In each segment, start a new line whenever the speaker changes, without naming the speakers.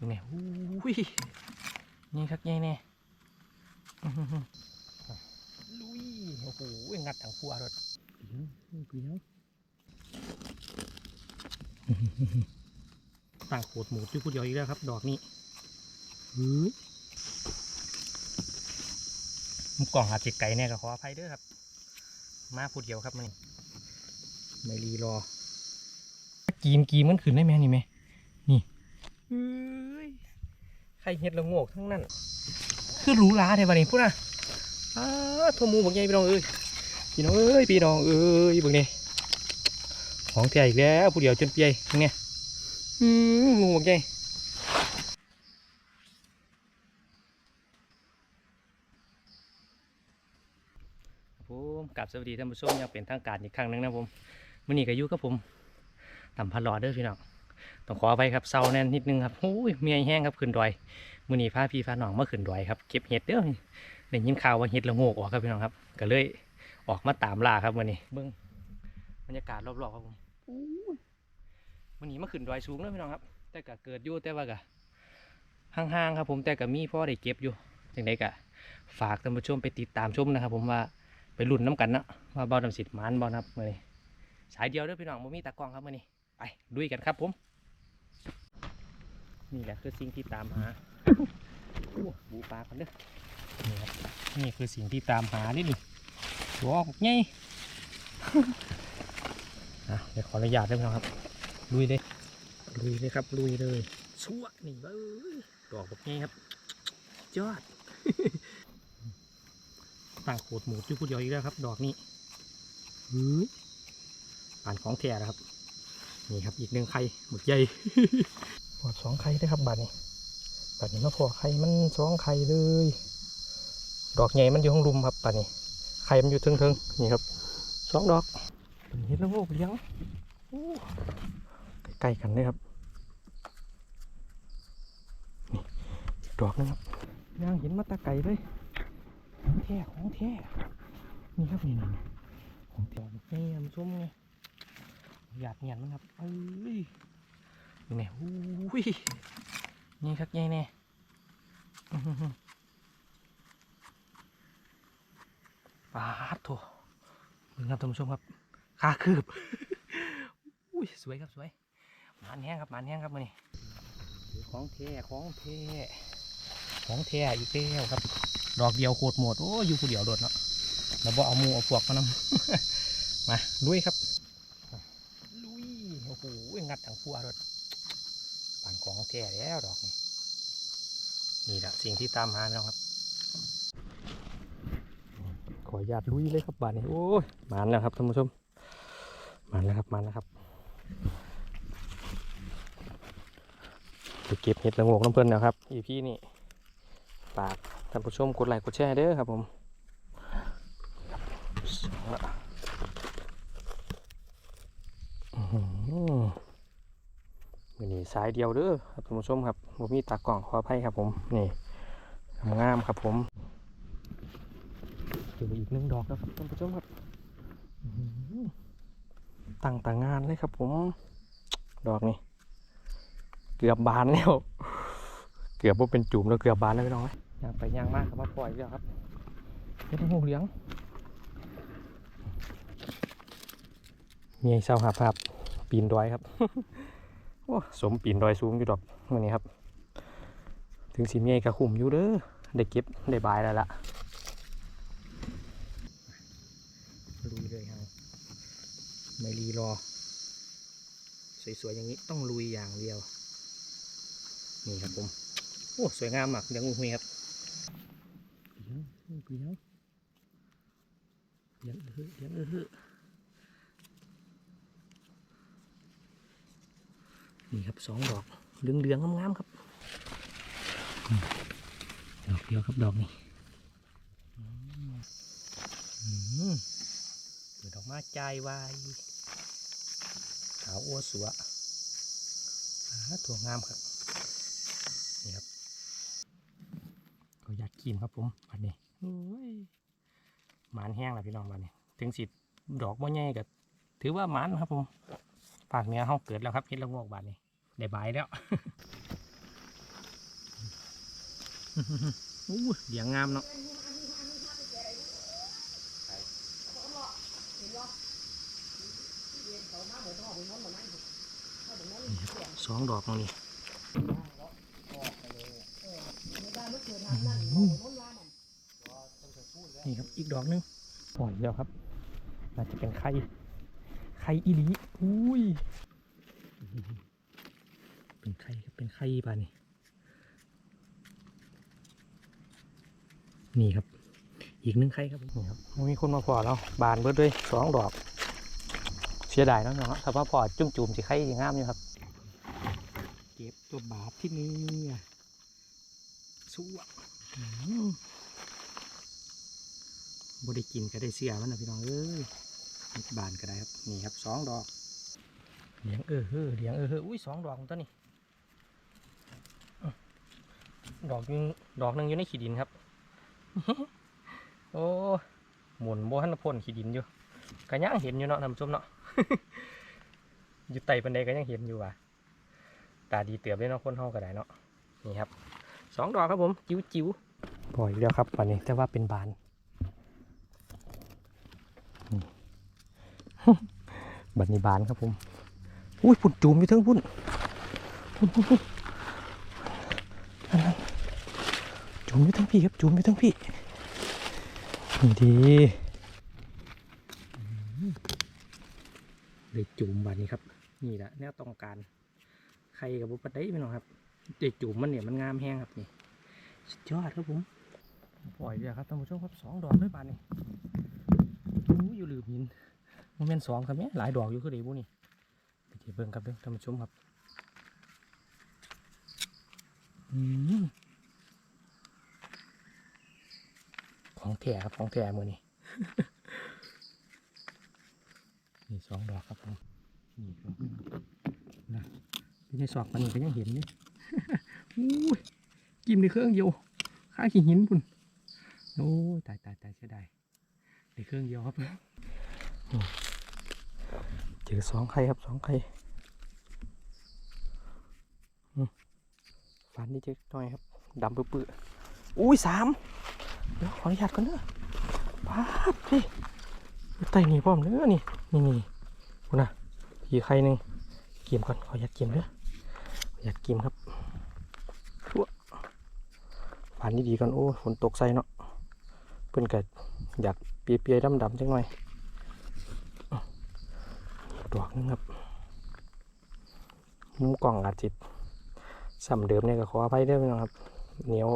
ดูเนี่ยอุ้ยนี่ครับนี่แน่อื้อหือหือลุย โอ้โห งัดถังพัวรถเดี๋ยวเดี๋ยวต่างโขดหมูจุ่ผู้เดียวอีกแล้วครับ ดอกนี้เฮ้ยมุมกล่องอาจจะไก่แน่ก็ขออภัยด้อครับ มาผู้เดียวครับมันไม่รีรอกีมกีมมันขึ้นได้ไหมนี่ไหม ใครเห็ดละโงกทั้งนั้น คือหรูหราแท้บัดนี้พูดนะอ้าทั่วมูบักใหญ่พี่น้องเอ้ยพี่น้องเอ้ยพี่น้องเอ้ยบิ่งนี่ของแท้อีกแล้วผู้เดียวจนเปียเบิ่งนี่ยอืมงูบักใหญ่ผมกลับสวัสดีท่านผู้ชมอยังเป็นทางการอีกครั้งหนึงนะผมมื่อนี้ก็อยู่กับผมต่ำพันหลอดเด้อพี่น้อง ต้องขอไปครับเศร้าแน่นนิดนึงครับโอ้ยเมียแห้งครับขึ้นดอยมื่อนี้พาพี่พาน้องมาขึ้นดอยครับเก็บเห็ดเด้อได้ยินข่าวว่าเห็ดละโงกออกครับพี่น้องครับ ก็เลยออกมาตามล่าครับมื่อนี้เบิ้งบรรยากาศรอบๆครับผมอู้ยมื่อนี้มาขึ้นดอยสูงเลยพี่น้องครับ แต่ก็เกิดอยู่แต่ว่าก็ห่างๆครับ ผมแต่ก็มีพ่อได้เก็บอยู่จังไดก็ฝากท่านผู้ชมไปติดตามชมนะครับผมว่าไปลุ้นน้ำกันเนาะว่าเบาดำสิทธิ์หมันบอนะครับมื่อนี้สายเดียวเด้อพี่น้องบ่มีตากล้องครับมื่อนี้ไปดุยกันครับผม นี่แหละคือสิ่งที่ตามหาโอ้บูปลากันเด้อนี่ครับนี่คือสิ่งที่ตามหานี่นี่ตัวออกไงอะเดี๋ยวขออนุญาตด้วยนะครับ ลุยเลยลุยเลยครับ ลุยเลยชั่วนี่เบ้ยดอกแบบนี้ครับยอดต่างโขดหมูจุ่ผู้เดียวอีกแล้วครับ ดอกนี้หือป่านของแท้นะครับ นี่ครับอีกหนึ่งไข่หมึกใหญ่ ปอดสองไข่ได้ครับบาดนี้ป่านนี้มาพอไข่มันสองไข่เลย ดอกใหญ่มันอยู่ข้างลุมครับป่านนี้ ไข่มันอยู่เทิงๆนี่ครับสองดอกเป็นเห็ดละโงกเลี้ยงโอ้ใกล้ๆกันเลยครับนี่ดอกนึงครับย่างเห็นมาตาไก่เลยของแท้ของแท้นี่ครับนี่นี่ของแท้นี่ยำส้มไงหยาดเงียนมันครับเอ้ย นี่อุ้ยนี่ครับใหญ่แน่อื้อหือหือปาดโถมึงครับท่านผู้ชมครับขาคืบอุ้ยสวยครับสวยมานแห้งครับมานแห้งครับมานี่ของแท้ของแท้ของแท้อีกแล้วครับ ดอกเดียวโคตรหมดโอ้อยู่ผู้เดียวโดดเนาะแล้วบ่เอาหมูเอาพวกมานำมาลุยครับลุยโอ้โหงัดถังพัวรถ ของแท้แล้วดอกนี่นี่แหละสิ่งที่ตามหาแล้วครับ ขออนุญาตลุยเลยครับบานนี้โอ้ยมานแล้วครับท่านผู้ชมมานแล้วครับมานแล้วครับไปเก็บเห็ดละโงกน้ำเพลินนะครับอีพี่นี่ฝากท่านผู้ชมกดไลค์กดแชร์เด้อครับผมอื้อหือ มือนี้สายเดียวเด้อครับท่านผู้ชมครับผมมีตากล่องขออภัยครับผมนี่งามครับผมเจออีกหนึ่งดอกแล้วครับท่านผู้ชมครับอื้อหือตั้งต่างงานเลยครับผม ดอกนี่เกือบบานแล้วเกือบว่าเป็นจุ่มแล้วเกือบบานแล้วพี่น้องย่างไปย่างมากครับมาปล่อยแล้วครับเฮ็ดให้หูเหลี้ยงมีไอ้เศร้าหับหับ ปีนดอยครับ โอ้สมปีนดอยสูงอยู่ดอกวันนี้ครับ ถึงสีเมียกระขุมอยู่เด้อได้เก็บได้บายแล้วล่ะลุยเลยฮะไม่รีรอ สวยๆอย่างนี้ต้องลุยอย่างเดียว นี่ครับผม โอ้สวยงามมากเดี๋ยวงูหุยครับเดี๋ยวเดี๋ยวเดี๋ยวเดี๋ยวเออเฮ้อ นี่ครับสองดอกเหลืองเหลืองๆงามๆครับอืมดอกเดียวครับดอกนี้อืมอืมเปิดออกมาใจายวายขาวอ้วสัวอ่าถั่วงามครับนี่ครับก็อยากกินครับผมวันนี้โอ้ยหมานแห้งแล้วพี่น้องวันนี้ ถึงสิดอกบ่ใหญ่ก็ถือว่าหมานครับผม ฝากเมียเขาเกิดแล้วครับเฮ็ดละโงกบาดนี้ได้ใบแล้วอู้เลี้ยงงามเนาะสองดอกตรงนี้นี่ครับอีกดอกหนึงปล่อยแล้วครับน่าจะเป็นไข่ ไข่อีหลีอุ้ย เป็นไข่ครับเป็นไข่ป่ะนี่ นี่ครับ อีกหนึ่งไข่ครับนี่ครับ มีคนมาพอแล้วบานเบิดด้วยสองดอก เสียดายเนาะเนาะถ้าว่าพอจุ่มจุ่มๆสิไข่สิงามอยู่ครับ เก็บตัวบาทที่นี่สู้บได้กินก็ได้เสียมันนะพี่น้องเอ้ยนิด บานก็ได้ครับนี่ครับสองดอกเลี้ยงเออเฮ้อเลี้ยงเออเฮ้ออุ้ยสองดอกตัวนี้อื้อดอกหนึงดอกหนึงอยู่ในขีดินครับ โอ้หมุนโบหันพ่นขี้ดินอยู่ก็ยังเห็นอยู่เนาะท่านผู้ชมเนาะอยู่ไต่บันไดก็ยังเห็นอยู่ว่ะตาดีเตือบเลยเนาะคนเฮาก็ได้เนาะนี่ครับสองดอกครับผม จิ๋วจิ๋วปล่อยแล้วครับวันนี้แต่ว่าเป็นบานนี่ บันนี้บานครับผมอุ้ยพุ่นจูมอยู่เทั้งพุ่นพุ่นพุ่นพุ่นนั่นจูมอยู่ทั้งพี่ครับจูมอยู่ทั้งพี่นี่ดีเลยจุ่มบัดนี้ครับ นี่แหละแนวต้องการใครกับบุปผาได้พี่น้องครับเด็จุ่มมันเนี่ยมันงามแห้งครับนี่สุดยอดครับผมปล่อยเดียวครับท่านผู้ชมครับสองดอกด้วยบานนี้อยู่ลืมหิน มันเป็นสองครับเนี่ยหลายดอกอยู่คือดีบุนี่ไปเดี๋ยวเบิ่งครับเด้อท่านผู้ชมครับอของแถครับของแถมือนี่นี่สองดอกครับผมนี่ดอกนะพี่ในศอกมันก็ยังเห็นนี่อุ้ยกินในเครื่องเดียวข้าขี้หินพุ่นโอ้ยตายตายตายเสียดายในเครื่องเดียวครับนี่ เจอสองไข่ครับสองไข่อืมฟันนี่เจ๊หน่อยครับดำปื้อๆอุ้ยสามเดี๋ยวขออนุญาตก่อนเด้อป้าดพี่ไต่หนีพร้อมเด้อนี่นี่นี่คุณนะอีกใครหนึ่งเกียมก่อนขออนุญาตเกียมเด้อขออนุญาตเกียมครับชั่วผ่านนี่ดีก่อนโอ้ฝนตกใส่เนาะเพิ่อนก็อยากเปียๆดำๆจังหน่อย ดอกนึงครับมุมกล่องอาจจิตซ้ำเดิมเนี่ยก็ขออภัยด้อพี่น้องครับเหนียว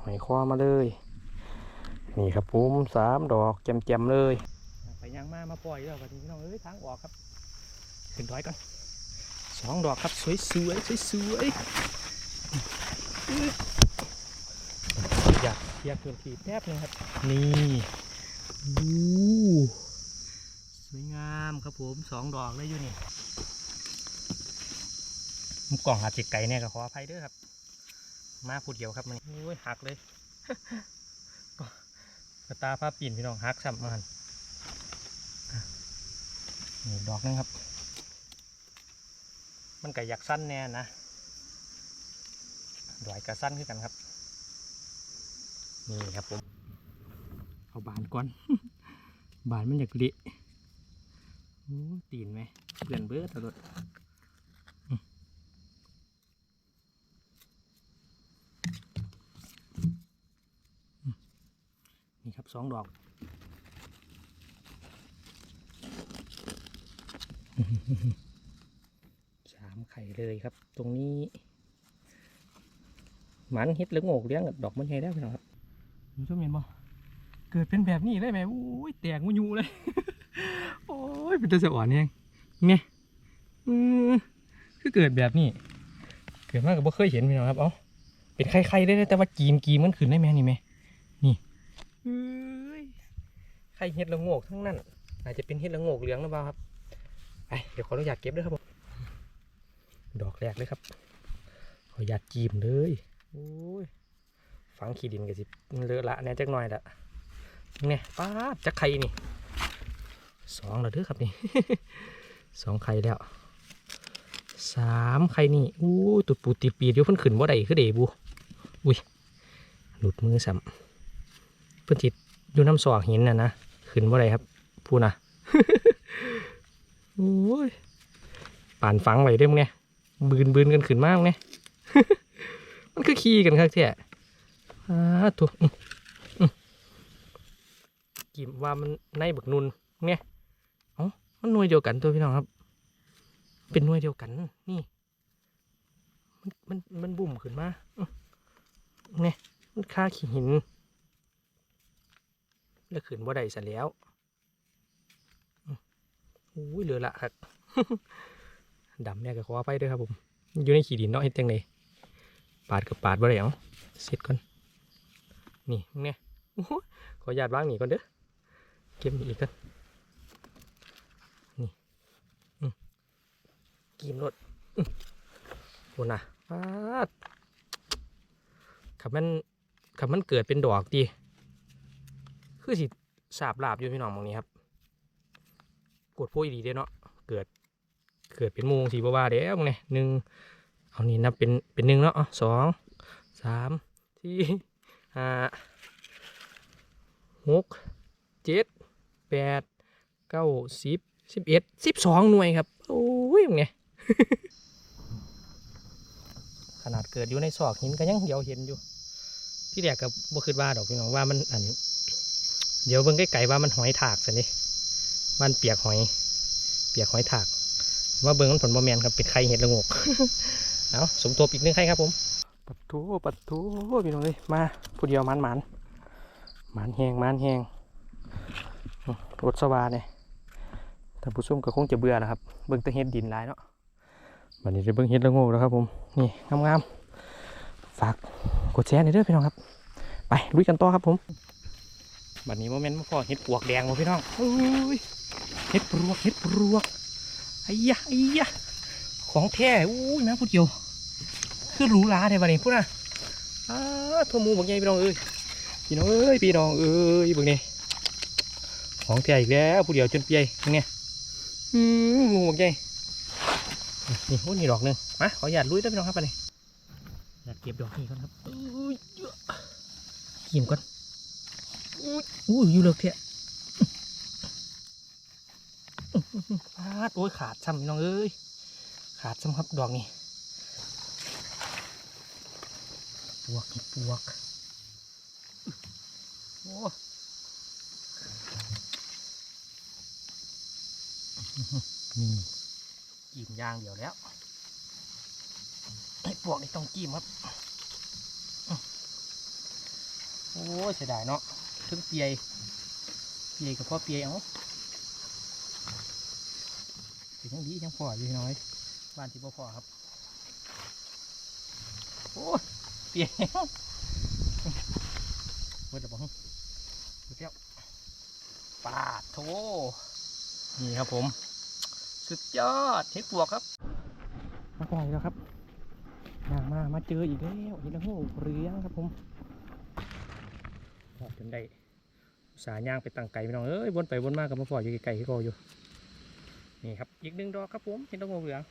หอยคว้ามาเลย นี่ครับผมสามดอกแจมๆเลย ไปยังมามาปล่อยแล้ววันนี้พี่น้องเอ้ยทางออกครับ ขึ้นร้อยก่อนสองดอกครับสวยสวยสวยสวยอยากอยากเกินทีแทบนึงครับ นี่อู้สวยงามครับผมสองดอกเลยอยู่นี่มุมกล่องอาจจะไก่เนี่ยก็ขออภัยด้อครับ มาพูดเดียวครับมันโอ้ยหักเลยกระตาผ้าปีนพี่น้องหักซ้ำมันนี่ดอกนึงครับ มันก็อยากสั้นแน่นะดอยกระสั้นขึ้นกันครับ นี่ครับผม เอาบานก่อน บานมันอยากเละ ตีนไหมเปลี่ยนเบอร์ตลอดนี่ครับสองดอกสามไข่เลยครับ ตรงนี้ หมันเฮ็ดหรือโงกเลี้ยงกับดอกมันใหญ่ได้พี่น้องครับคุณผู้ชมเห็นบ่เกิดเป็นแบบนี้ได้ไหมอุ้ยแตกมุยูเลยโอ้ย เป็นตะสะอ่อนเองเนี่ยอือคือเกิดแบบนี้ เกิดมากกับบ่เคยเห็นพี่น้องครับเอ้าเป็นไข่ๆได้เลยแต่ว่ากีมกีมมันขึ้นได้ไหมนี่ไหมเอ้ยไข่เห็ดละโงกทั้งนั้นอาจจะเป็นเห็ดละโงกเหลืองหรือเปล่าครับไปเดี๋ยวขออนุญาตเก็บด้วยครับผมดอกแรกเลยครับ ขออนุญาตจีมเลยโอ้ยฝังขี้ดินกันสิเลอะละแน่จักหน่อยละเนี่ยป้าดจักไข่นี่ สองแล้วเด้อครับนี่สองไข่แล้วสามไข่นี่อู้ตุดปูติดปีเดี๋ยวเพิ่นขึ้นว่าใดคือเดบูอุ้ยหลุดมือซ้ำเพิ่นจิตอยู่น้ำสอกหินน่ะนะขึ้นว่าไรครับพูนะโอ้ยป่านฝังไว้เด้มึงเนี่ยบืนบืนกันขึ้นมากเนี่ยมันคือขี้กันครับเที่ยอ่าตัวอื้ออื้อกิมว่ามันในบักนุนเนี่ย มันหน่วยเดียวกันตัวพี่น้องครับ เป็นหน่วยเดียวกันนี่ มันมันมันบุ่มขึ้นมาเนี่ยมันค่าขี้หิน แล้วขึ้นบ่ได้ซะแล้วอื้ออุ้ยเหลือละครับดำเนี่ยก็ขอไปด้วยครับผม อยู่ในขี้ดินเนาะเฮ็ดจังไดปาดกับปาดบ่ได้เอ้าเสร็จก่อนนี่เนี่ยโอ้โหขออนุญาตวางนี่ก่อนเด้อเก็บนี่อีกก่อนอืม กิมรถอื้อโหนะปาดขับมันขับมันเกิดเป็นดอกดีคือสิสาบลาบอยู่พี่น้องมองนี้ครับกดโพยดีเด้เนาะเกิดเกิดเป็นมูสีบ้าๆเด้มึงเนี่ยหนึ่งเอานี่นับเป็นเป็นหนึ่งเนาะอะสองสามสี่ห้าหกเจ็ดแปดเก้าสิบสิบเอ็ดสิบสองหน่วยครับโอ้ยมึงไง ขนาดเกิดอยู่ในซอกหินก็ยังเดียวเห็นอยู่ ที่แรกกับบ่คิดว่าดอกพี่น้องว่ามันอันเดี๋ยวเบิ่งใกล้ๆว่ามันหอยถากสินี่มันเปียกหอย เปียกหอยถาก ว่าเบิ่งมันผลบอแมนครับเป็นไข่เห็ดละโงกเอาสมทบอีกหนึงไข่ครับผมปัดทูปัดทูพี่น้องเลยมาผู้เดียวมันมันมันแหงมันแหงอื้อรถสวาเนี่ยท่านผู้ชมก็คงจะเบื่อแล้วครับ เบิ่งแต่เห็ดดินหลายเนาะ วันนี้จะเบิ่งเห็ดละโงกแล้วครับผม นี่งามๆ ฝากกดแชร์หน่อยเด้อพี่น้องครับ ไปลุยกันต่อครับผม บัดนี้โมเมนต์มาพอเห็ดปวกแดงมาพี่น้องอุ้ยเห็ดปลวกเห็ดปลวกไอ้ยะไอ้ยะของแท้อุ้ยแม่พูดเดียว คือหรูหราในวันนี้พูดนะอ้าโทมูบางใหญ่พี่น้องเอ้ยพี่น้องเอ้ยพี่น้องเอ้ยบางนี่ของแท้อีกแล้วพูดเดียวจนเปียยังไงอืมหมูบางใหญ่ นี่โอ้นี่ดอกหนึ่งมาขอหยาดลุยด้วยพี่น้องครับไปเลยอยากเก็บดอกนี้ก่อนครับเยอะกินก่อนอุ้ยอุ้ยู่เลิกเทะพาดโอ้ยขาดซ้ำพี่น้องเอ้ยขาดซ้ำครับดอกนี้ปวกปวกโอ้นี่ กินย่างเดียวแล้วไอ้ปวกนี่ต้องจิ้มครับ โอ้ยเสียดายเนาะถึงเปียเปียกับพ่อเปียเอาถึงยังดียังพออยู่น้อยบ้านที่พ่อพอครับ โอ้ยเปียนเมื่อเดี๋ยวบอกเดี๋ยวปาดโถนี่ครับผม สุดยอดเช็คปวกครับ มาคอยแล้วครับย่างมามาเจออีกแล้วเห็นแล้วโหเรืองครับผมพอจนได้สาย่างไปตั้งไก่ไปน้องเอ้ยวนไปวนมากกับมาพอยอยู่ไกลๆที่กออยู่นี่ครับอีกหนึ่งดอกครับผมเห็นตะโงกเหลือง